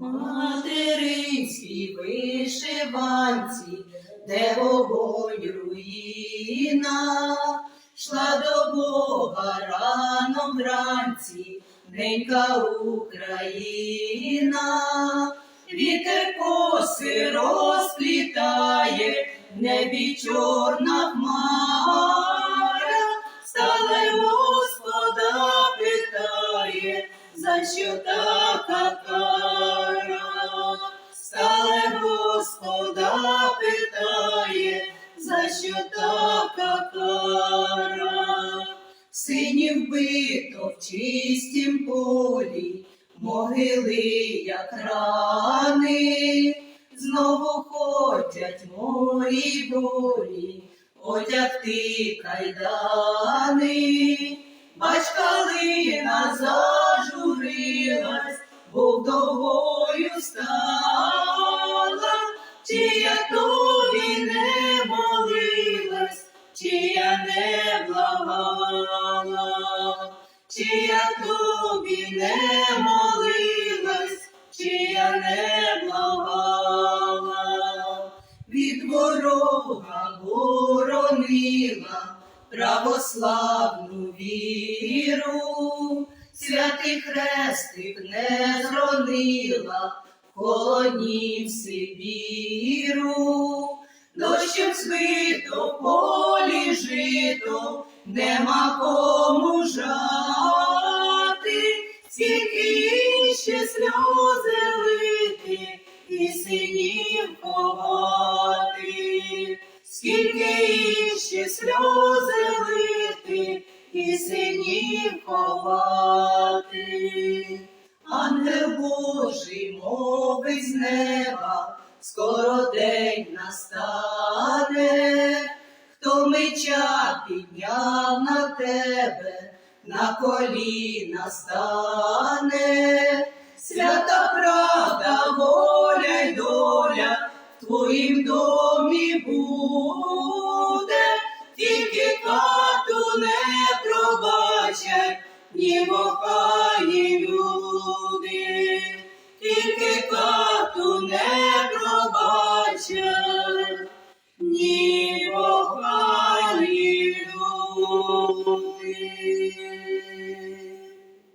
материнській вишиванці, де вогонь руїна, шла до Бога рано вранці, ненька Україна, вітер коси розплітає, в небі чорна хмара, стале Господа питає, за що така Сині вбито в чистім полі, могили, як рани, знову ходять мої волі, одягти кайдани, бач, чи я тобі не молилась, чи я не благала, від ворога боронила православну віру, святий хрестик не зронила, колонів Сибіру, дощем збито полі жито, нема кому жати, скільки ще сльози лити, і синів ховати, скільки іще сльози лити, і синів ховати. Ангел Божий мовить з неба, скоро день настане, хто меча підняв на тебе, на коліна стане, свята правда, воля й доля в твоїм домі буде, тільки кату не пробачать, ні бока, ні люди, тільки кату ні кохані люди.